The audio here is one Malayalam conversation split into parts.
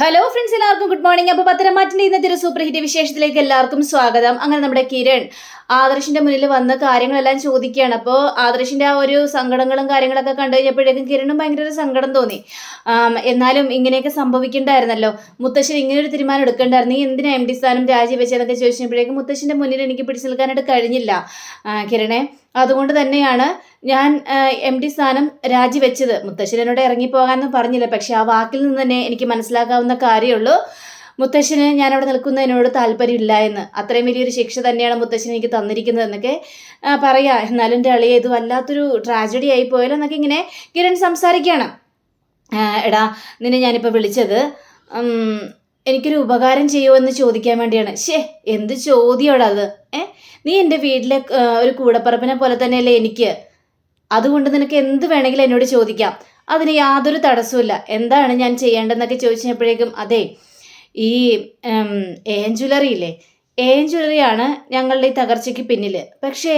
ഹലോ ഫ്രണ്ട്സ് എല്ലാവർക്കും ഗുഡ് മോർണിംഗ് അപ്പോൾ പത്തരമാറ്റിന്റെ ഇന്നത്തെ ഒരു സൂപ്പർ ഹിറ്റ് വിശേഷത്തിലേക്ക് എല്ലാവർക്കും സ്വാഗതം. അങ്ങനെ നമ്മുടെ കിരൺ ആദർശിന്റെ മുന്നിൽ വന്ന് കാര്യങ്ങളെല്ലാം ചോദിക്കുകയാണ്. അപ്പോൾ ആദർശിന്റെ ആ ഒരു സങ്കടങ്ങളും കാര്യങ്ങളൊക്കെ കണ്ടു കഴിഞ്ഞപ്പോഴേക്കും കിരണും ഭയങ്കര ഒരു സങ്കടം തോന്നി. എന്നാലും ഇങ്ങനെയൊക്കെ സംഭവിക്കണ്ടായിരുന്നല്ലോ. മുത്തശ്ശൻ ഇങ്ങനെ ഒരു തീരുമാനം എടുക്കേണ്ടായിരുന്നു. നീ എന്തിനാ എം ഡി സ്ഥാനം രാജിവെച്ചതൊക്കെ ചോദിച്ചപ്പോഴേക്കും മുത്തശ്ശന്റെ മുന്നിൽ എനിക്ക് പിടിച്ചു നിൽക്കാനായിട്ട് കഴിഞ്ഞില്ല. കിരണേ അതുകൊണ്ട് തന്നെയാണ് ഞാൻ എം ഡി സ്ഥാനം രാജിവെച്ചത്. മുത്തശ്ശൻ എന്നോട് ഇറങ്ങിപ്പോകാമെന്ന് പറഞ്ഞില്ല. പക്ഷേ ആ വാക്കിൽ നിന്ന് തന്നെ എനിക്ക് മനസ്സിലാക്കാവുന്ന കാര്യമുള്ളൂ. മുത്തശ്ശന് അവിടെ നിൽക്കുന്നതിനോട് താല്പര്യമില്ല എന്ന്. അത്രയും വലിയൊരു ശിക്ഷ തന്നെയാണ് മുത്തശ്ശൻ എനിക്ക് തന്നിരിക്കുന്നത് എന്നൊക്കെ പറയാ. എന്നാലും എന്റെ അളിയെ ഇത് വല്ലാത്തൊരു ട്രാജഡി ആയി പോയല്ലോ എന്നൊക്കെ ഇങ്ങനെ കിരൺ സംസാരിക്കുകയാണ്. എടാ നിന്നെ ഞാനിപ്പോൾ വിളിച്ചത് എനിക്കൊരു ഉപകാരം ചെയ്യുമോ എന്ന് ചോദിക്കാൻ വേണ്ടിയാണ്. ഷേ എന്ത് ചോദ്യമാണ് അത്? ഏ? നീ എന്റെ വീട്ടിലെ ഒരു കൂടപ്പറപ്പിനെ പോലെ തന്നെയല്ലേ എനിക്ക്? അതുകൊണ്ട് നിനക്ക് എന്ത് വേണമെങ്കിലും എന്നോട് ചോദിക്കാം. അതിന് യാതൊരു തടസ്സമില്ല എന്താണ് ഞാൻ ചെയ്യേണ്ടതെന്നൊക്കെ ചോദിച്ചപ്പോഴേക്കും അതെ ഈ ഏൻ ജ്വല്ലറി ഇല്ലേ? ഏൻ ജ്വല്ലറിയാണ് ഞങ്ങളുടെ ഈ തകർച്ചയ്ക്ക് പിന്നിൽ പക്ഷേ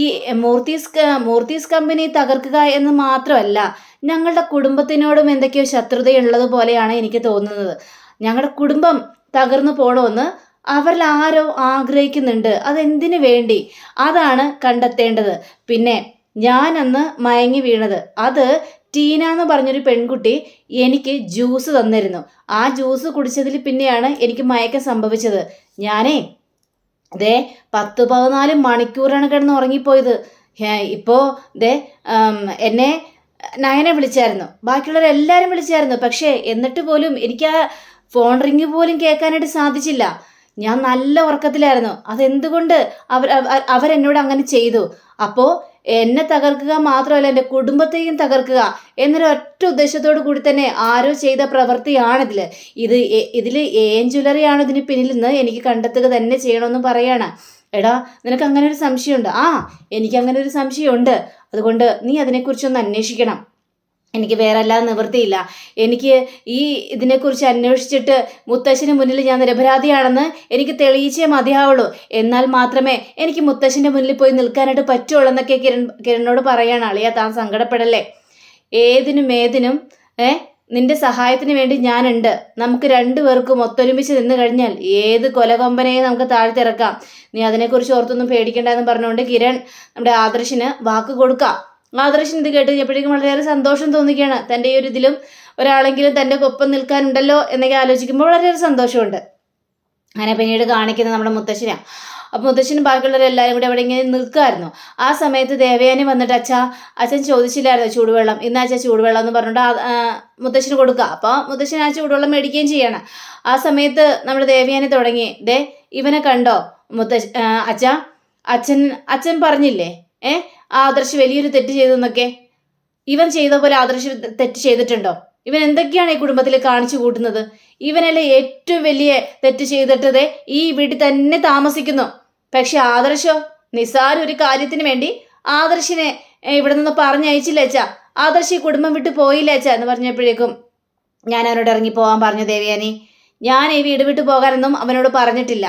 ഈ മൂർത്തീസ് മൂർത്തീസ് കമ്പനി തകർക്കുക എന്ന് മാത്രമല്ല ഞങ്ങളുടെ കുടുംബത്തിനോടും എന്തൊക്കെയോ ശത്രുതയുള്ളത് പോലെയാണ് എനിക്ക് തോന്നുന്നത്. ഞങ്ങളുടെ കുടുംബം തകർന്നു പോകണമെന്ന് അവരിൽ ആരോ ആഗ്രഹിക്കുന്നുണ്ട്. അതെന്തിനു വേണ്ടി? അതാണ് കണ്ടെത്തേണ്ടത്. പിന്നെ ഞാൻ അന്ന് മയങ്ങി വീണത്. അത് ടീന എന്ന് പറഞ്ഞൊരു പെൺകുട്ടി എനിക്ക് ജ്യൂസ് തന്നിരുന്നു. ആ ജ്യൂസ് കുടിച്ചതിൽ പിന്നെയാണ് എനിക്ക് മയക്കം സംഭവിച്ചത്. ഞാനേ ദേ പത്ത് പതിനാല് മണിക്കൂറാണ് കിടന്ന് ഉറങ്ങിപ്പോയത്. ഇപ്പോൾ ഇപ്പോ ദേ എന്നെ നയനെ വിളിച്ചായിരുന്നു. ബാക്കിയുള്ളവരെല്ലാവരും വിളിച്ചായിരുന്നു. പക്ഷേ എന്നിട്ട് പോലും എനിക്ക് ആ ഫോൺ റിങ് പോലും കേൾക്കാനായിട്ട് സാധിച്ചില്ല. ഞാൻ നല്ല ഉറക്കത്തിലായിരുന്നു. അതെന്തുകൊണ്ട് അവർ അവ- അവരെന്നോട് അങ്ങനെ ചെയ്തു? അപ്പോൾ എന്നെ തകർക്കുക മാത്രമല്ല എന്റെ കുടുംബത്തെയും തകർക്കുക എന്നൊരു ഒറ്റ ഉദ്ദേശത്തോടു കൂടി തന്നെ ആരോ ചെയ്ത പ്രവൃത്തിയാണിതിൽ ഇത് ഇതിൽ ഏഞ്ചുലറിയാണ് ഇതിന് പിന്നിൽ നിന്ന് എനിക്ക് കണ്ടെത്തുക തന്നെ ചെയ്യണമെന്ന് പറയാണ്. എടാ നിനക്ക് അങ്ങനെ ഒരു സംശയമുണ്ട്? ആ എനിക്ക് അങ്ങനെ ഒരു സംശയമുണ്ട്. അതുകൊണ്ട് നീ അതിനെക്കുറിച്ചൊന്ന് അന്വേഷിക്കണം. എനിക്ക് വേറെ അല്ലാതെ നിവൃത്തിയില്ല. എനിക്ക് ഈ ഇതിനെക്കുറിച്ച് അന്വേഷിച്ചിട്ട് മുത്തശ്ശന് മുന്നിൽ ഞാൻ നിരപരാധിയാണെന്ന് എനിക്ക് തെളിയിച്ചേ മതിയാവുള്ളൂ. എന്നാൽ മാത്രമേ എനിക്ക് മുത്തശ്ശന്റെ മുന്നിൽ പോയി നിൽക്കാനായിട്ട് പറ്റുള്ളൂ എന്നൊക്കെ കിരൺ കിരണിനോട് പറയാണ്. അളിയ താൻ സങ്കടപ്പെടല്ലേ? ഏതിനും ഏതിനും ഏ നിന്റെ സഹായത്തിന് വേണ്ടി ഞാനുണ്ട്. നമുക്ക് രണ്ടുപേർക്കും ഒത്തൊരുമിച്ച് നിന്ന് കഴിഞ്ഞാൽ ഏത് കൊലകൊമ്പനെയും നമുക്ക് താഴ്ത്തിറക്കാം നീ അതിനെക്കുറിച്ച് ഓർത്തൊന്നും പേടിക്കണ്ട എന്ന് പറഞ്ഞുകൊണ്ട് കിരൺ നമ്മുടെ ആദർശിന് വാക്ക് കൊടുക്കാം. ആദർശിന് ഇത് കേട്ട് കഴിഞ്ഞപ്പോഴേക്കും വളരെയേറെ സന്തോഷം തോന്നിക്കുകയാണ്. തന്റെ ഈ ഒരു ഇതിലും ഒരാളെങ്കിലും തന്റെ ഒപ്പം നിൽക്കാനുണ്ടല്ലോ എന്നൊക്കെ ആലോചിക്കുമ്പോൾ വളരെയേറെ സന്തോഷമുണ്ട്. അങ്ങനെ പിന്നീട് കാണിക്കുന്നത് നമ്മുടെ മുത്തശ്ശനാണ് അപ്പോൾ മുത്തശ്ശനും ബാക്കിയുള്ളവരെല്ലാവരും കൂടി അവിടെ ഇങ്ങനെ നിൽക്കുമായിരുന്നു ആ സമയത്ത് ദേവയാനി വന്നിട്ട് അച്ഛ അച്ഛൻ ചോദിച്ചില്ലായിരുന്നു ചൂടുവെള്ളം. ഇന്ന് അച്ഛാ ചൂടുവെള്ളം എന്ന് പറഞ്ഞിട്ട് മുത്തശ്ശന് കൊടുക്കുക. അപ്പോൾ മുത്തശ്ശൻ ആ ചൂടുവെള്ളം മേടിക്കുകയും ചെയ്യണം. ആ സമയത്ത് നമ്മുടെ ദേവയാനി തുടങ്ങി. ദേ ഇവനെ കണ്ടോ? മുത്തശ്ശ അച്ഛ അച്ഛാ അച്ഛൻ അച്ഛൻ പറഞ്ഞില്ലേ? ഏ ആദർശ് വലിയൊരു തെറ്റ് ചെയ്തെന്നൊക്കെ ഇവൻ ചെയ്ത പോലെ ആദർശ് തെറ്റ് ചെയ്തിട്ടുണ്ടോ? ഇവൻ എന്തൊക്കെയാണ് ഈ കുടുംബത്തിൽ കാണിച്ചു കൂട്ടുന്നത്? ഇവനല്ലേ ഏറ്റവും വലിയ തെറ്റ് ചെയ്തിട്ടതേ ഈ വീട്ടിൽ തന്നെ താമസിക്കുന്നു. പക്ഷെ ആദർശോ നിസാര ഒരു കാര്യത്തിന് വേണ്ടി ആദർശിനെ ഇവിടെ നിന്ന് പറഞ്ഞയച്ചില്ല അച്ഛാ? ആദർശ് ഈ കുടുംബം വിട്ട് പോയില്ല അച്ഛാ എന്ന് പറഞ്ഞപ്പോഴേക്കും ഞാൻ അവനോട് ഇറങ്ങി പോകാൻ പറഞ്ഞു ദേവയാനി ഞാൻ ഈ വീട് വിട്ടു പോകാനൊന്നും അവനോട് പറഞ്ഞിട്ടില്ല.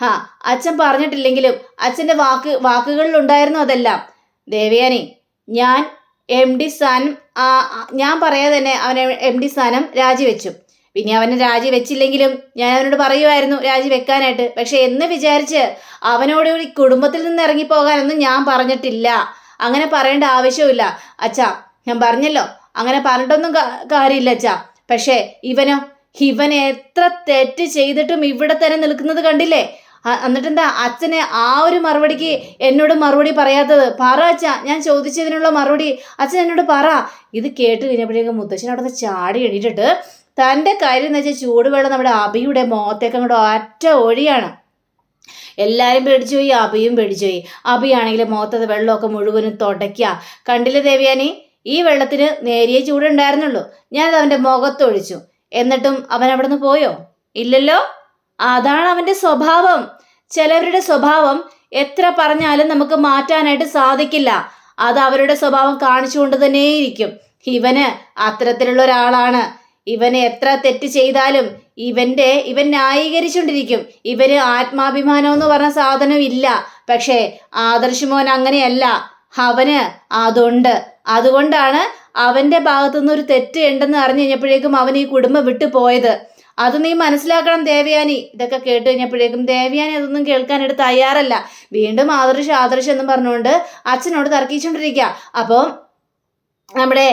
ഹാ അച്ഛൻ പറഞ്ഞിട്ടില്ലെങ്കിലും അച്ഛന്റെ വാക്ക് വാക്കുകളിലുണ്ടായിരുന്നു അതെല്ലാം. ദേവയാനി ഞാൻ എം ഡി സ്ഥാനം ഞാൻ പറയാതെ തന്നെ അവൻ എം ഡി സ്ഥാനം രാജിവെച്ചു. പിന്നെ അവനെ രാജിവെച്ചില്ലെങ്കിലും ഞാൻ അവനോട് പറയുമായിരുന്നു രാജിവെക്കാനായിട്ട്. പക്ഷെ എന്ന് വിചാരിച്ച് അവനോട് ഈ കുടുംബത്തിൽ നിന്ന് ഇറങ്ങിപ്പോകാനൊന്നും ഞാൻ പറഞ്ഞിട്ടില്ല. അങ്ങനെ പറയേണ്ട ആവശ്യമില്ല അച്ഛാ ഞാൻ പറഞ്ഞല്ലോ. അങ്ങനെ പറഞ്ഞിട്ടൊന്നും കാര്യമില്ല അച്ഛാ. പക്ഷേ ഇവനോ ഇവൻ എത്ര തെറ്റ് ചെയ്തിട്ടും ഇവിടെ തന്നെ നിൽക്കുന്നത് കണ്ടില്ലേ? എന്നിട്ടെന്താ അച്ഛനെ ആ ഒരു മറുപടിക്ക് എന്നോട് മറുപടി പറയാത്തത്? പറ അച്ഛ ഞാൻ ചോദിച്ചതിനുള്ള മറുപടി അച്ഛൻ എന്നോട് പറ. ഇത് കേട്ട് കഴിഞ്ഞപ്പോഴേക്കും മുത്തശ്ശൻ അവിടെ നിന്ന് ചാടി എണീറ്റിട്ട് തന്റെ കാര്യം എന്ന് വെച്ചാൽ ചൂടുവെള്ളം നമ്മുടെ അബിയുടെ മുഖത്തേക്ക് അങ്ങോട്ട് ഒറ്റ ഒഴിയാണ്. എല്ലാവരും പേടിച്ചു പോയി അബിയും പേടിച്ചു പോയി. അബിയാണെങ്കിൽ മുഖത്തത് വെള്ളമൊക്കെ മുഴുവനും തുടയ്ക്കുക. കണ്ടില്ല ദേവ്യാനി? ഈ വെള്ളത്തിന് നേരിയ ചൂടുണ്ടായിരുന്നുള്ളൂ. ഞാനത് അവന്റെ മുഖത്തൊഴിച്ചു. എന്നിട്ടും അവൻ അവിടെ നിന്ന് പോയോ? ഇല്ലല്ലോ? അതാണ് അവന്റെ സ്വഭാവം. ചിലവരുടെ സ്വഭാവം എത്ര പറഞ്ഞാലും നമുക്ക് മാറ്റാനായിട്ട് സാധിക്കില്ല. അത് അവരുടെ സ്വഭാവം കാണിച്ചുകൊണ്ട് തന്നെയിരിക്കും. ഇവന് അത്തരത്തിലുള്ള ഒരാളാണ്. ഇവന് എത്ര തെറ്റ് ചെയ്താലും ഇവന്റെ ഇവൻ ന്യായീകരിച്ചുകൊണ്ടിരിക്കും. ഇവന് ആത്മാഭിമാനം എന്ന് പറഞ്ഞ സാധനം ഇല്ല. പക്ഷേ ആദർശമോൻ അങ്ങനെയല്ല. അവന് അതുണ്ട്. അതുകൊണ്ടാണ് അവന്റെ ഭാഗത്തുനിന്ന് ഒരു തെറ്റ് ഉണ്ടെന്ന് അറിഞ്ഞു കഴിഞ്ഞപ്പോഴേക്കും അവൻ ഈ കുടുംബം വിട്ടു പോയത് അത് നീ മനസ്സിലാക്കണം ദേവയാനി. ഇതൊക്കെ കേട്ട് കഴിഞ്ഞപ്പോഴേക്കും ദേവയാനി അതൊന്നും കേൾക്കാനായിട്ട് തയ്യാറല്ല. വീണ്ടും ആദർശ് ആദർശ് എന്നും പറഞ്ഞുകൊണ്ട് അച്ഛനോട് തർക്കിച്ചുകൊണ്ടിരിക്കുക അപ്പോൾ നമ്മുടെ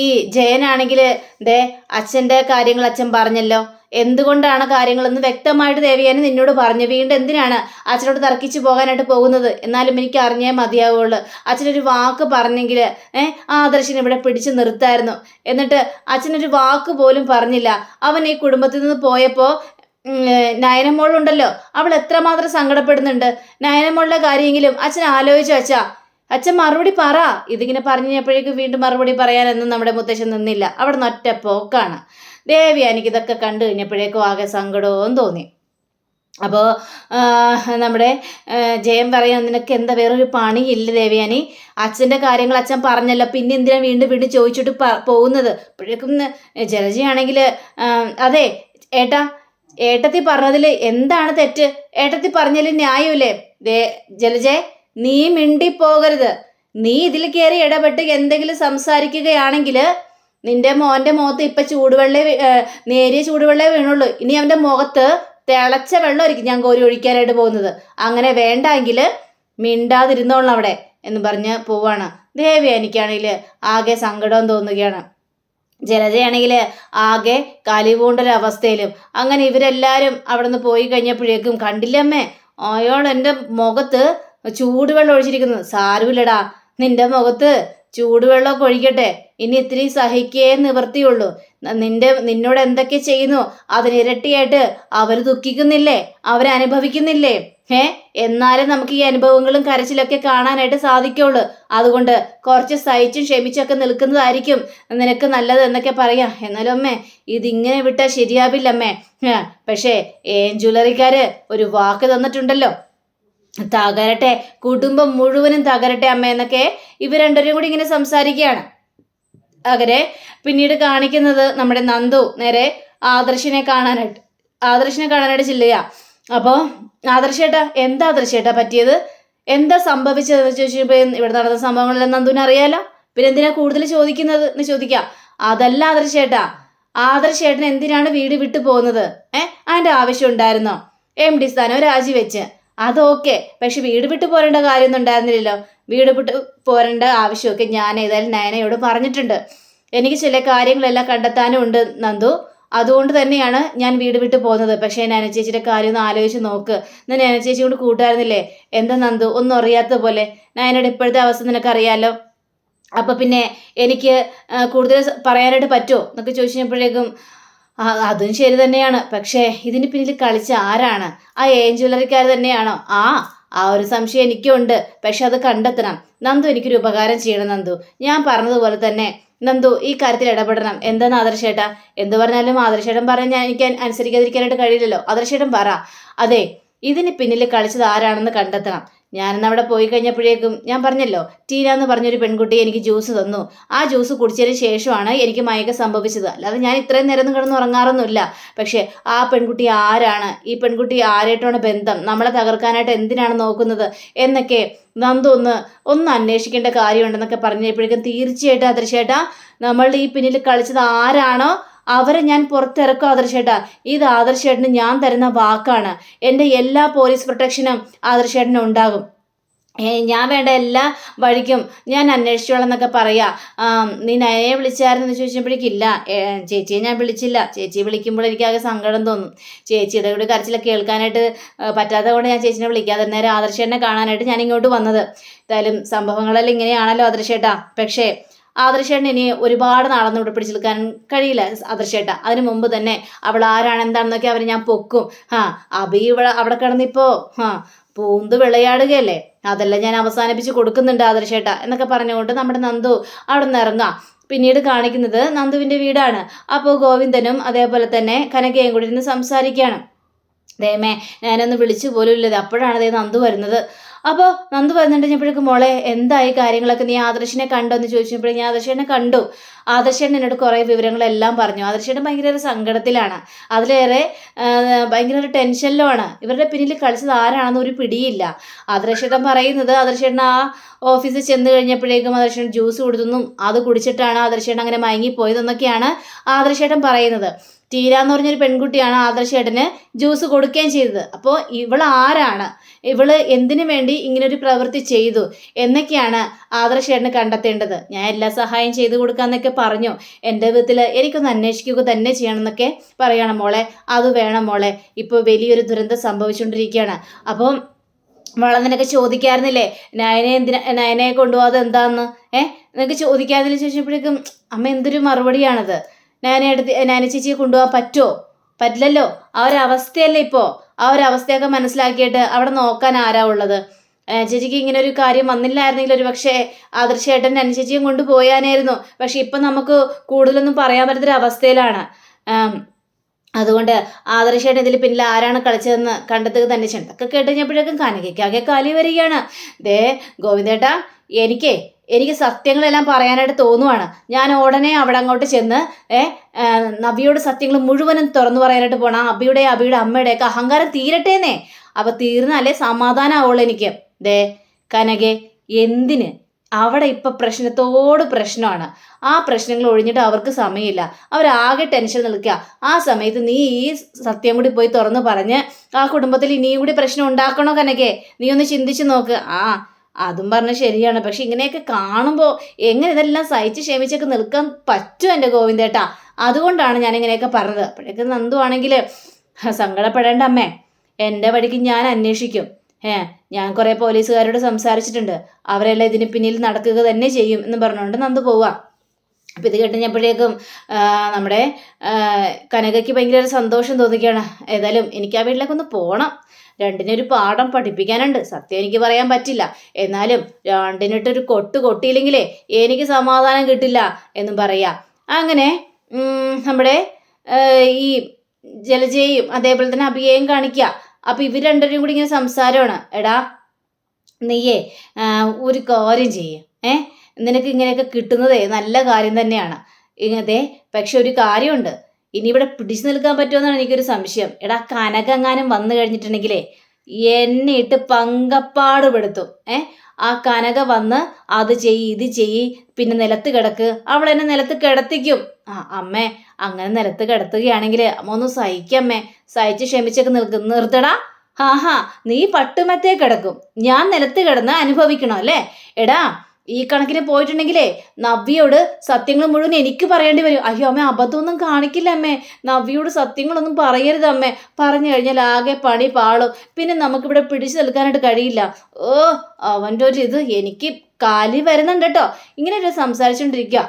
ഈ ജയനാണെങ്കിൽ ദേ അച്ഛന്റെ കാര്യങ്ങൾ അച്ഛൻ പറഞ്ഞല്ലോ. എന്തുകൊണ്ടാണ് കാര്യങ്ങളെന്ന് വ്യക്തമായിട്ട് ദേവിയാനി നിന്നോട് പറഞ്ഞു. വീണ്ടും എന്തിനാണ് അച്ഛനോട് തർക്കിച്ചു പോകാനായിട്ട് പോകുന്നത്? എന്നാലും എനിക്ക് അറിഞ്ഞേ മതിയാവുള്ളൂ അച്ഛനൊരു വാക്ക് പറഞ്ഞെങ്കിൽ ഏഹ് ആദർശിനെ ഇവിടെ പിടിച്ചു നിർത്തായിരുന്നു. എന്നിട്ട് അച്ഛനൊരു വാക്ക് പോലും പറഞ്ഞില്ല. അവൻ ഈ കുടുംബത്തിൽ നിന്ന് പോയപ്പോൾ നയനമോളുണ്ടല്ലോ. അവൾ എത്രമാത്രം സങ്കടപ്പെടുന്നുണ്ട്. നയനമോളുടെ കാര്യമെങ്കിലും അച്ഛൻ ആലോചിച്ചു അച്ഛാ അച്ഛൻ മറുപടി പറ. ഇതിങ്ങനെ പറഞ്ഞപ്പോഴേക്കും വീണ്ടും മറുപടി പറയാനൊന്നും നമ്മുടെ മുത്തശ്ശൻ നിന്നില്ല. അവിടെ നിന്ന് ഒറ്റ പോക്കാണ്. ദേവി എനിക്കിതൊക്കെ കണ്ടു കഴിഞ്ഞപ്പോഴേക്കും ആകെ സങ്കടവും തോന്നി. അപ്പോൾ നമ്മുടെ ജയം പറയാൻ നിനക്ക് എന്താ വേറൊരു പണിയില്ല ദേവയാനി അച്ഛന്റെ കാര്യങ്ങൾ അച്ഛൻ പറഞ്ഞല്ലോ. പിന്നെ എന്തിനാ വീണ്ടും വീണ്ടും ചോദിച്ചിട്ട് പോകുന്നത്? അപ്പോഴേക്കും ജലജയാണെങ്കിൽ അതെ ഏട്ടാ ഏട്ടത്തി പറഞ്ഞതിൽ എന്താണ് തെറ്റ്? ഏട്ടത്തി പറഞ്ഞതിൽ ന്യായമില്ലേ? ദേ ജലജെ നീ മിണ്ടി പോകരുത് നീ ഇതിൽ കയറി ഇടപെട്ട് എന്തെങ്കിലും സംസാരിക്കുകയാണെങ്കിൽ നിന്റെ മോന്റെ മുഖത്ത് ഇപ്പൊ ചൂടുവെള്ളേ നേരിയ ചൂടുവെള്ളേ വീണുള്ളൂ. ഇനി അവന്റെ മുഖത്ത് തിളച്ച വെള്ളമായിരിക്കും ഞാൻ കോരി ഒഴിക്കാനായിട്ട് പോകുന്നത്. അങ്ങനെ വേണ്ടെങ്കിൽ മിണ്ടാതിരുന്നോളണം അവിടെ എന്ന് പറഞ്ഞ് പോവാണ്. ദേവി എനിക്കാണെങ്കിൽ ആകെ സങ്കടം തോന്നുകയാണ്. ജലജയാണെങ്കിൽ ആകെ കലിപൂണ്ടൊരവസ്ഥയിലും അങ്ങനെ ഇവരെല്ലാവരും അവിടെ നിന്ന് പോയി കഴിഞ്ഞപ്പോഴേക്കും കണ്ടില്ലമ്മേ അയാൾ എന്റെ മുഖത്ത് ചൂടുവെള്ളം ഒഴിച്ചിരിക്കുന്നു. സാരമില്ലടാ നിന്റെ മുഖത്ത് ചൂടുവെള്ളമൊക്കെ ഒഴിക്കട്ടെ. ഇനി ഇത്തിരി സഹിക്കേ നിവർത്തിയുള്ളൂ നിന്റെ നിന്നോട് എന്തൊക്കെ ചെയ്യുന്നു? അതിനിരട്ടിയായിട്ട് അവർ ദുഃഖിക്കുന്നില്ലേ? അവരനുഭവിക്കുന്നില്ലേ ഏ എന്നാലും നമുക്ക് ഈ അനുഭവങ്ങളും കരച്ചിലൊക്കെ കാണാനായിട്ട് സാധിക്കുള്ളൂ. അതുകൊണ്ട് കുറച്ച് സഹിച്ചും ക്ഷമിച്ചൊക്കെ നിൽക്കുന്നതായിരിക്കും നിനക്ക് നല്ലത് എന്നൊക്കെ പറയാം. എന്നാലും അമ്മേ ഇതിങ്ങനെ വിട്ടാൽ ശരിയാവില്ല അമ്മേ പക്ഷേ ഏൻ ജ്വല്ലറിക്കാര് ഒരു വാക്ക് തന്നിട്ടുണ്ടല്ലോ. തകരട്ടെ കുടുംബം മുഴുവനും തകരട്ടെ അമ്മ എന്നൊക്കെ ഇവർ രണ്ടുപേരും കൂടി ഇങ്ങനെ സംസാരിക്കുകയാണ്. അങ്ങനെ പിന്നീട് കാണിക്കുന്നത് നമ്മുടെ നന്ദു നേരെ ആദർശിനെ കാണാനായിട്ട് ആദർശിനെ കാണാനായിട്ട് ചെല്ലുക അപ്പോൾ ആദർശേട്ടാ എന്താ ആദർശേട്ടാ പറ്റിയത്? എന്താ സംഭവിച്ചത്? ചോദിച്ചപ്പോൾ ഇവിടെ നടന്ന സംഭവങ്ങളെല്ലാം നന്ദുവിനെ അറിയാലോ. പിന്നെ എന്തിനാ കൂടുതൽ ചോദിക്കുന്നത് എന്ന് ചോദിക്കാം. അതല്ല ആദർശേട്ടാ ആദർശേട്ടൻ എന്തിനാണ് വീട് വിട്ടു പോകുന്നത്? ഏഹ് അതിന്റെ ആവശ്യം ഉണ്ടായിരുന്നോ? എം ഡി സ്ഥാനം രാജിവെച്ച്. അതൊക്കെ. പക്ഷെ വീട് വിട്ടു പോരേണ്ട കാര്യമൊന്നും ഉണ്ടായിരുന്നില്ലല്ലോ. വീട് വിട്ട് പോരേണ്ട ആവശ്യമൊക്കെ ഞാൻ ഏതായാലും നയനയോട് പറഞ്ഞിട്ടുണ്ട്. എനിക്ക് ചില കാര്യങ്ങളെല്ലാം കണ്ടെത്താനും ഉണ്ട് നന്ദു. അതുകൊണ്ട് തന്നെയാണ് ഞാൻ വീട് വിട്ട് പോകുന്നത്. പക്ഷേ നയന ചേച്ചിയുടെ കാര്യം ഒന്ന് ആലോചിച്ച് നോക്ക്. ഇന്ന് നയന കൊണ്ട് കൂട്ടായിരുന്നില്ലേ എന്താ നന്ദു? ഒന്നും അറിയാത്ത പോലെ. നയനയുടെ ഇപ്പോഴത്തെ അവസ്ഥ നിനക്കറിയാലോ? അപ്പം പിന്നെ എനിക്ക് കൂടുതൽ പറയാനായിട്ട് പറ്റുമോ? എന്നൊക്കെ ചോദിച്ചപ്പോഴേക്കും അതും ശരി തന്നെയാണ്. പക്ഷേ ഇതിന് പിന്നിൽ കളിച്ച ആരാണ്? ആ ഏൻ ജ്വല്ലറിക്കാർ തന്നെയാണോ? ആ ആ ഒരു സംശയം എനിക്കുണ്ട്. പക്ഷെ അത് കണ്ടെത്തണം. നന്ദു എനിക്കൊരു ഉപകാരം ചെയ്യണം നന്ദു. ഞാൻ പറഞ്ഞതുപോലെ തന്നെ നന്ദു ഈ കാര്യത്തിൽ ഇടപെടണം. എന്താണ് ആദർശേട്ടാ? എന്ത് പറഞ്ഞാലും ആദർശേട്ടൻ പറഞ്ഞാൽ ഞാൻ എനിക്ക് അനുസരിക്കാതിരിക്കാനായിട്ട് കഴിയില്ലല്ലോ. ആദർശേട്ടൻ പറ. അതെ ഇതിന് പിന്നിൽ കളിച്ചത് ആരാണെന്ന് കണ്ടെത്തണം. ഞാനിന്ന് അവിടെ പോയി കഴിഞ്ഞപ്പോഴേക്കും ഞാൻ പറഞ്ഞല്ലോ ടീന എന്ന് പറഞ്ഞൊരു പെൺകുട്ടി എനിക്ക് ജ്യൂസ് തന്നു. ആ ജ്യൂസ് കുടിച്ചതിന് ശേഷമാണ് എനിക്ക് മയക്കം സംഭവിച്ചത്. അല്ലാതെ ഞാൻ ഇത്രയും നേരം കിടന്ന് ഉറങ്ങാറൊന്നുമില്ല. പക്ഷേ ആ പെൺകുട്ടി ആരാണ്? ഈ പെൺകുട്ടി ആരായിട്ടാണ് ബന്ധം? നമ്മളെ തകർക്കാനായിട്ട് എന്തിനാണ് നോക്കുന്നത്? എന്നൊക്കെ നന്ദു ഒന്ന് അന്വേഷിക്കേണ്ട കാര്യമുണ്ടെന്നൊക്കെ പറഞ്ഞപ്പോഴേക്കും തീർച്ചയായിട്ടും ആദർശേട്ടാ നമ്മളുടെ ഈ പിന്നിൽ കളിച്ചത് ആരാണോ അവരെ ഞാൻ പുറത്തിറക്കും ആദർശേട്ടാ. ഇത് ആദർശേട്ടന് ഞാൻ തരുന്ന വാക്കാണ്. എന്റെ എല്ലാ പോലീസ് പ്രൊട്ടക്ഷനും ആദർശേട്ടന് ഉണ്ടാകും. ഞാൻ വേണ്ട എല്ലാ വഴിക്കും ഞാൻ അന്വേഷിച്ചോളാം എന്നൊക്കെ പറയാ നീ നയനെ വിളിച്ചായിരുന്നു എന്ന് ചോദിച്ചപ്പോഴേക്കില്ല ചേച്ചിയെ ഞാൻ വിളിച്ചില്ല. ചേച്ചിയെ വിളിക്കുമ്പോൾ എനിക്കാകെ സങ്കടം തോന്നും. ചേച്ചിയുടെ കൂടെ കരച്ചിലൊക്കെ കേൾക്കാനായിട്ട് പറ്റാത്തത് കൊണ്ട് ഞാൻ ചേച്ചിനെ വിളിക്കാതെ നേരെ ആദർശേട്ടനെ കാണാനായിട്ട് ഞാൻ ഇങ്ങോട്ട് വന്നത്. എന്തായാലും സംഭവങ്ങളെല്ലാം ഇങ്ങനെയാണല്ലോ ആദർശേട്ടാ. പക്ഷേ ആദർശേട്ടൻ ഇനി ഒരുപാട് നാളൊന്നും ഇവിടെ പിടിച്ചു നിൽക്കാൻ കഴിയില്ല ആദർശേട്ട. അതിനു മുമ്പ് തന്നെ അവൾ ആരാണ് എന്താണെന്നൊക്കെ അവരെ ഞാൻ പൊക്കും. ആ അബി ഇവിടെ അവിടെ കിടന്നിപ്പോ ആ പൂന്ത് വിളയാടുകയല്ലേ? അതെല്ലാം ഞാൻ അവസാനിപ്പിച്ച് കൊടുക്കുന്നുണ്ട് ആദർശേട്ട എന്നൊക്കെ പറഞ്ഞുകൊണ്ട് നമ്മുടെ നന്ദു അവിടെ നിന്ന് ഇറങ്ങാം പിന്നീട് കാണിക്കുന്നത് നന്ദുവിന്റെ വീടാണ്. അപ്പോൾ ഗോവിന്ദനും അതേപോലെ തന്നെ കനകയും കൂടി ഇരുന്ന് സംസാരിക്കുകയാണ്. ദേമേ ഞാനൊന്ന് വിളിച്ചു പോലും ഇല്ലത് അപ്പോഴാണ് ദേ നന്ദു വരുന്നത്. അപ്പോൾ നന്ദു വരുന്നുണ്ടെപ്പോഴേക്കും മോളെ എന്തായി കാര്യങ്ങളൊക്കെ? നീ ആദർശിനെ കണ്ടോ എന്ന് ചോദിച്ചപ്പോഴേ ഞാൻ ആദർശിനെ കണ്ടു. ആദർശേട്ടൻ എന്നോട് കുറേ വിവരങ്ങളെല്ലാം പറഞ്ഞു. ആദർശേട്ടൻ ഭയങ്കര ഒരു സങ്കടത്തിലാണ്. അതിലേറെ ഭയങ്കര ഒരു ടെൻഷനിലുമാണ്. ഇവരുടെ പിന്നിൽ കളിച്ചത് ആരാണെന്ന് ഒരു പിടിയില്ല. ആദർശേട്ടൻ പറയുന്നത് ആദർശേട്ടൻ ആ ഓഫീസിൽ ചെന്ന് കഴിഞ്ഞപ്പോഴേക്കും ആദർശേട്ടൻ ജ്യൂസ് കൊടുത്തെന്നും അത് കുടിച്ചിട്ടാണ് ആദർശേട്ടൻ അങ്ങനെ മയങ്ങിപ്പോയതെന്നൊക്കെയാണ് ആദർശേട്ടൻ പറയുന്നത്. ടീര എന്ന് പറഞ്ഞൊരു പെൺകുട്ടിയാണ് ആദർശേട്ടന് ജ്യൂസ് കൊടുക്കുകയും ചെയ്തത്. അപ്പോൾ ഇവൾ ആരാണ് ഇവൾ എന്തിനു വേണ്ടി ഇങ്ങനൊരു പ്രവൃത്തി ചെയ്തു? എന്നൊക്കെയാണ് ആദർശേട്ടന് കണ്ടെത്തേണ്ടത്. ഞാൻ എല്ലാ സഹായം ചെയ്തു കൊടുക്കാന്നൊക്കെ പറഞ്ഞു. എന്റെ വിധത്തിൽ എനിക്കൊന്ന് അന്വേഷിക്കുക തന്നെ ചെയ്യണമെന്നൊക്കെ പറയണം മോളെ. അത് വേണം മോളെ. ഇപ്പോൾ വലിയൊരു ദുരന്തം സംഭവിച്ചുകൊണ്ടിരിക്കുകയാണ്. അപ്പം മോളെ നിനക്ക് ചോദിക്കാറുന്നില്ലേ നയനെ എന്തിനാ നയനെ കൊണ്ടുപോകാതെ എന്താന്ന്? ഏ? നിനക്ക് ചോദിക്കാതിന് ചോദിച്ചപ്പോഴേക്കും അമ്മ എന്തൊരു മറുപടിയാണത്? നയനെ എടുത്ത് നയന ചേച്ചിയെ കൊണ്ടുപോകാൻ പറ്റുമോ പറ്റില്ലല്ലോ. ആ ഒരു അവസ്ഥയല്ലേ ഇപ്പോൾ ആ ഒരു അവസ്ഥയൊക്കെ മനസ്സിലാക്കിയിട്ട് അവിടെ നോക്കാൻ ആരാ ഉള്ളത്? ചേച്ചിക്ക് ഇങ്ങനെ ഒരു കാര്യം വന്നില്ലായിരുന്നെങ്കിൽ ഒരു പക്ഷേ ആദർശേട്ടൻ അനുചേച്ചിയും കൊണ്ടുപോയാനായിരുന്നു. പക്ഷെ ഇപ്പം നമുക്ക് കൂടുതലൊന്നും പറയാൻ പറ്റാത്തൊരു അവസ്ഥയിലാണ്. അതുകൊണ്ട് ആദർശേട്ടൻ ഇതിൽ പിന്നിൽ ആരാണ് കളിച്ചതെന്ന് കണ്ടെത്തുക തന്നെ ചെയ്യണം. ഇതൊക്കെ കേട്ട് കഴിഞ്ഞപ്പോഴേക്കും കനകയ്ക്കാകെ കാലി വരികയാണ്. ദേ ഗോവിന്ദേട്ടാ എനിക്കേ എനിക്ക് സത്യങ്ങളെല്ലാം പറയാനായിട്ട് തോന്നുവാണ്. ഞാൻ ഉടനെ അവിടെ അങ്ങോട്ട് ചെന്ന് നബിയോട് സത്യങ്ങൾ മുഴുവനും തുറന്നു പറയാനായിട്ട് ആ അബിയുടെ അബിയുടെ അമ്മയുടെയൊക്കെ അഹങ്കാരം തീരട്ടേന്നേ. അപ്പൊ തീർന്നാലേ സമാധാനമാവുള്ളൂ എനിക്ക്. ദേ കനകെ എന്തിന്? അവിടെ ഇപ്പം പ്രശ്നത്തോട് പ്രശ്നമാണ്. ആ പ്രശ്നങ്ങൾ ഒഴിഞ്ഞിട്ട് അവർക്ക് സമയമില്ല. അവരാകെ ടെൻഷൻ നിൽക്കുക. ആ സമയത്ത് നീ ഈ സത്യം കൂടി പോയി തുറന്ന് പറഞ്ഞ് ആ കുടുംബത്തിൽ ഇനിയും കൂടി പ്രശ്നം ഉണ്ടാക്കണോ കനകെ? നീ ഒന്ന് ചിന്തിച്ച് നോക്ക്. ആ അതും പറഞ്ഞ ശരിയാണ്. പക്ഷെ ഇങ്ങനെയൊക്കെ കാണുമ്പോൾ എങ്ങനെ ഇതെല്ലാം സഹിച്ച് ക്ഷമിച്ചൊക്കെ നിൽക്കാൻ പറ്റും എന്റെ ഗോവിന്ദേട്ടാ? അതുകൊണ്ടാണ് ഞാൻ ഇങ്ങനെയൊക്കെ പറഞ്ഞത്. അപ്പോഴേക്ക് നന്ദു സങ്കടപ്പെടേണ്ട അമ്മേ. എന്റെ വഴിക്ക് ഞാൻ അന്വേഷിക്കും. ഏ ഞാൻ കുറേ പോലീസുകാരോട് സംസാരിച്ചിട്ടുണ്ട്. അവരെല്ലാം ഇതിന് പിന്നിൽ നടക്കുക തന്നെ ചെയ്യും എന്ന് പറഞ്ഞുകൊണ്ട് നന്ദു പോവാം. അപ്പം ഇത് കേട്ടുകഴിഞ്ഞപ്പോഴേക്കും നമ്മുടെ കനകയ്ക്ക് ഭയങ്കര സന്തോഷം തോന്നിക്കുകയാണ്. ഏതായാലും എനിക്ക് ആ വീട്ടിലേക്ക് ഒന്ന് പോകണം രണ്ടിനൊരു പാഠം പഠിപ്പിക്കാനുണ്ട്. സത്യം എനിക്ക് പറയാൻ പറ്റില്ല. എന്നാലും രണ്ടിനിട്ടൊരു കൊട്ട് കൊട്ടിയില്ലെങ്കിലേ എനിക്ക് സമാധാനം കിട്ടില്ല എന്നും പറയാം. അങ്ങനെ നമ്മുടെ ഈ ജലജയും അതേപോലെ തന്നെ അഭിയയും കാണിക്കുക അപ്പം ഇവർ രണ്ടുപേരും കൂടി ഇങ്ങനെ സംസാരമാണ്. എടാ നീയേ ഒരു കാര്യം ചെയ്യേ. ഏ നിനക്ക് ഇങ്ങനെയൊക്കെ കിട്ടുന്നതേ നല്ല കാര്യം തന്നെയാണ്. ഇങ്ങനത്തെ പക്ഷെ ഒരു കാര്യമുണ്ട്. ഇനി ഇവിടെ പിടിച്ചു നിൽക്കാൻ പറ്റുമെന്നാണ് എനിക്കൊരു സംശയം. എടാ കനകങ്ങാനും വന്നു കഴിഞ്ഞിട്ടുണ്ടെങ്കിലേ എന്നെ ഇട്ട് പങ്കപ്പാട് പെടുത്തും ഏ ആ കനക വന്ന് അത് ചെയ്യ് ഇത് ചെയ്യ് പിന്നെ നിലത്ത് കിടക്ക്. അവൾ എന്നെ നിലത്ത് കിടത്തിക്കും. ആ അമ്മേ അങ്ങനെ നിലത്ത് കിടത്തുകയാണെങ്കിൽ അമ്മ ഒന്ന് സഹിക്കമ്മേ സഹിച്ച് ക്ഷമിച്ചൊക്കെ നിൽക്കും നിർത്തടാ. ആഹാ നീ പട്ടുമത്തേ കിടക്കും. ഞാൻ നിലത്ത് കിടന്ന് അനുഭവിക്കണം അല്ലേ? എടാ ഈ കണക്കിന് പോയിട്ടുണ്ടെങ്കിലേ നവ്യയോട് സത്യങ്ങൾ മുഴുവൻ എനിക്ക് പറയേണ്ടി വരും. അയ്യോ അമ്മ അബദ്ധമൊന്നും കാണിക്കില്ല അമ്മേ. നവ്യയോട് സത്യങ്ങളൊന്നും പറയരുത് അമ്മേ. പറഞ്ഞു കഴിഞ്ഞാൽ ആകെ പണി പാളും. പിന്നെ നമുക്കിവിടെ പിടിച്ചു നിൽക്കാനായിട്ട് കഴിയില്ല. ഓ അവന്റെ ഒരു ഇത് എനിക്ക് കാലി വരുന്നുണ്ട് കേട്ടോ. ഇങ്ങനെ സംസാരിച്ചുകൊണ്ടിരിക്കുക.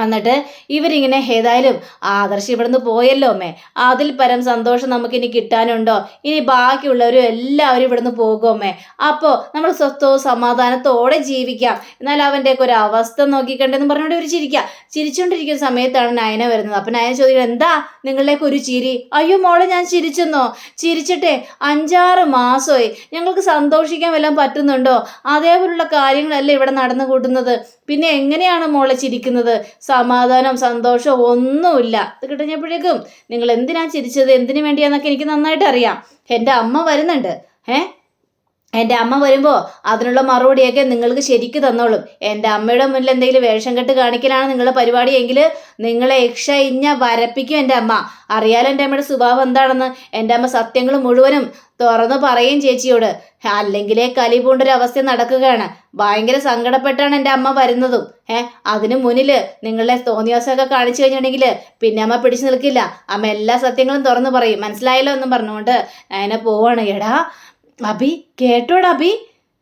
എന്നിട്ട് ഇവരിങ്ങനെ ഏതായാലും ആദർശ് ഇവിടുന്ന് പോയല്ലോ അമ്മേ. അതിൽ പരം സന്തോഷം നമുക്ക് ഇനി കിട്ടാനുണ്ടോ? ഇനി ബാക്കിയുള്ളവരും എല്ലാവരും ഇവിടുന്ന് പോകും അമ്മേ. അപ്പോൾ നമ്മൾ സ്വസ്ഥവും സമാധാനത്തോടെ ജീവിക്കാം. എന്നാൽ അവന്റെയൊക്കെ ഒരു അവസ്ഥ നോക്കിക്കണ്ടെന്ന് പറഞ്ഞുകൊണ്ട് ഒരു ചിരിക്കുക ചിരിച്ചുകൊണ്ടിരിക്കുന്ന സമയത്താണ് നയന വരുന്നത്. അപ്പം നയന ചോദിക്കുന്നത് എന്താ നിങ്ങളിലേക്ക് ഒരു ചിരി? അയ്യോ മോളെ ഞാൻ ചിരിച്ചെന്നോ? ചിരിച്ചിട്ടെ അഞ്ചാറ് മാസമായി. ഞങ്ങൾക്ക് സന്തോഷിക്കാൻ വല്ലതും പറ്റുന്നുണ്ടോ? അതേപോലുള്ള കാര്യങ്ങളല്ലേ ഇവിടെ നടന്നു കൂട്ടുന്നത്. പിന്നെ എങ്ങനെയാണ് മോളെ ചിരിക്കുന്നത്? സമാധാനം സന്തോഷം ഒന്നുമില്ല. ഇത് കിട്ടുന്നപ്പോഴേക്കും നിങ്ങൾ എന്തിനാ ചിരിച്ചത്? എന്തിനു വേണ്ടിയാന്നൊക്കെ എനിക്ക് നന്നായിട്ട് അറിയാം എന്റെ അമ്മ വരുന്നുണ്ട്. ഏ? എന്റെ അമ്മ വരുമ്പോൾ അതിനുള്ള മറുപടിയൊക്കെ നിങ്ങൾക്ക് ശരിക്ക് തന്നോളും. എന്റെ അമ്മയുടെ മുന്നിൽ എന്തെങ്കിലും വേഷം കെട്ട് കാണിക്കലാണ് നിങ്ങളുടെ പരിപാടിയെങ്കിൽ നിങ്ങളെ യക്ഷ ഇഞ്ഞ വരപ്പിക്കും എന്റെ അമ്മ. അറിയാലോ എന്റെ അമ്മയുടെ സ്വഭാവം എന്താണെന്ന്. എന്റെ അമ്മ സത്യങ്ങൾ മുഴുവനും തുറന്ന് പറയും ചേച്ചിയോട് അല്ലെങ്കിലേ കലി പൂണ്ടൊരവസ്ഥ നടക്കുകയാണ്. ഭയങ്കര സങ്കടപ്പെട്ടാണ് എന്റെ അമ്മ വരുന്നതും. ഏ അതിനു മുന്നിൽ നിങ്ങളുടെ തോന്നിയാസമൊക്കെ കാണിച്ചു കഴിഞ്ഞിട്ടുണ്ടെങ്കിൽ പിന്നെ അമ്മ പിടിച്ചു നിൽക്കില്ല. അമ്മ എല്ലാ സത്യങ്ങളും തുറന്നു പറയും. മനസ്സിലായല്ലോ എന്നും പറഞ്ഞുകൊണ്ട് അതിനെ പോവാണ്. എടാ അബി കേട്ടോടാ അബി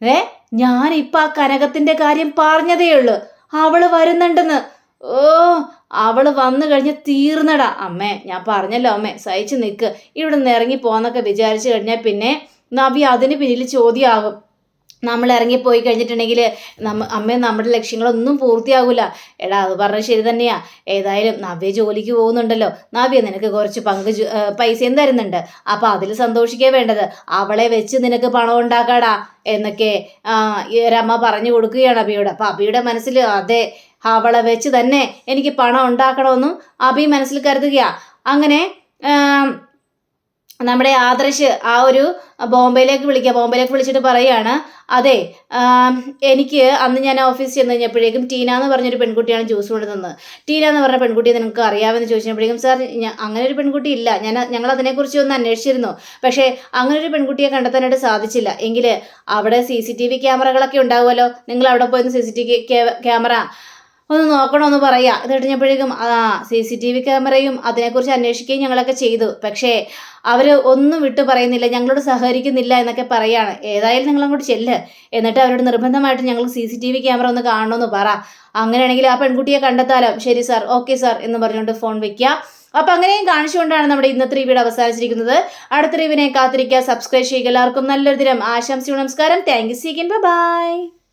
ഏ ഞാൻ ഇപ്പൊ ആ കനകത്തിന്റെ കാര്യം പറഞ്ഞതേ ഉള്ളു. അവൾ വരുന്നുണ്ടെന്ന്. ഓ അവൾ വന്നു കഴിഞ്ഞ് തീർന്നടാ. അമ്മേ ഞാൻ പറഞ്ഞല്ലോ അമ്മേ സഹിച്ചു നിൽക്ക് ഇവിടെ നിന്ന് ഇറങ്ങി പോന്നൊക്കെ വിചാരിച്ചു കഴിഞ്ഞാൽ പിന്നെ നബി അതിന് പിന്നിൽ ചോദ്യമാകും നമ്മൾ ഇറങ്ങിപ്പോയി കഴിഞ്ഞിട്ടുണ്ടെങ്കിൽ നമ്മ അമ്മ നമ്മുടെ ലക്ഷ്യങ്ങളൊന്നും പൂർത്തിയാകില്ല എടാ അത് പറഞ്ഞത് ശരി തന്നെയാ. ഏതായാലും നവ്യ ജോലിക്ക് പോകുന്നുണ്ടല്ലോ. നവ്യ നിനക്ക് കുറച്ച് പങ്ക് പൈസയും തരുന്നുണ്ട്. അപ്പം അതിൽ സന്തോഷിക്കേ വേണ്ടത്. അവളെ വെച്ച് നിനക്ക് പണം ഉണ്ടാക്കാടാ എന്നൊക്കെ ഒരമ്മ പറഞ്ഞു കൊടുക്കുകയാണ് അബിയോട്. അപ്പോൾ അബിയുടെ മനസ്സിൽ അതെ അവളെ വെച്ച് തന്നെ എനിക്ക് പണം ഉണ്ടാക്കണമെന്നും അബി മനസ്സിൽ കരുതുകയാണ് അങ്ങനെ നമ്മുടെ ആദർശ് ആ ഒരു ബോംബെയിലേക്ക് വിളിക്കുക. ബോംബെയിലേക്ക് വിളിച്ചിട്ട് പറയാണ് അതെ എനിക്ക് അന്ന് ഞാൻ ഓഫീസിൽ ചെന്ന് കഴിഞ്ഞപ്പോഴേക്കും ടീന എന്ന് പറഞ്ഞൊരു പെൺകുട്ടിയാണ് ജ്യൂസ് കൊണ്ട് തന്നത്. ടീന എന്ന് പറഞ്ഞ പെൺകുട്ടിയെ നിങ്ങൾക്ക് അറിയാമെന്ന് ചോദിച്ചപ്പോഴേക്കും സാർ അങ്ങനെ ഒരു പെൺകുട്ടി ഇല്ല. ഞാൻ ഞങ്ങൾ അതിനെക്കുറിച്ച് ഒന്ന് അന്വേഷിച്ചിരുന്നു. പക്ഷേ അങ്ങനെ ഒരു പെൺകുട്ടിയെ കണ്ടെത്താനായിട്ട് സാധിച്ചില്ല. എങ്കിൽ അവിടെ സി സി ടി വി ക്യാമറകളൊക്കെ ഉണ്ടാവുമല്ലോ. നിങ്ങൾ അവിടെ പോയിരുന്നു C C T V camera ഒന്ന് നോക്കണമെന്ന് പറയാ. ഇത് കഴിഞ്ഞപ്പോഴേക്കും ആ സി സി ടി വി ക്യാമറയും അതിനെക്കുറിച്ച് അന്വേഷിക്കുകയും ഞങ്ങളൊക്കെ ചെയ്തു. പക്ഷേ അവർ ഒന്നും വിട്ടു പറയുന്നില്ല. ഞങ്ങളോട് സഹകരിക്കുന്നില്ല എന്നൊക്കെ പറയാണ്. ഏതായാലും നിങ്ങൾ അങ്ങോട്ട് ചെല്ല്. എന്നിട്ട് അവരോട് നിർബന്ധമായിട്ട് ഞങ്ങൾ C C T V camera ഒന്ന് കാണണമെന്ന് പറ. അങ്ങനെയാണെങ്കിൽ ആ പെൺകുട്ടിയെ കണ്ടെത്താലോ? ശരി സാർ. ഓക്കെ സാർ എന്ന് പറഞ്ഞുകൊണ്ട് ഫോൺ വെക്കുക അപ്പം അങ്ങനെയും കാണിച്ചുകൊണ്ടാണ് നമ്മുടെ ഇന്നത്തെ റിവ്യൂടെ അവസാനിച്ചിരിക്കുന്നത്. അടുത്ത റിവിനെ കാത്തിരിക്കുക. സബ്സ്ക്രൈബ് ചെയ്യുക. എല്ലാവർക്കും നല്ലൊരു ദിനം. ആശംസിച്ചു നമസ്കാരം. Thank you secant by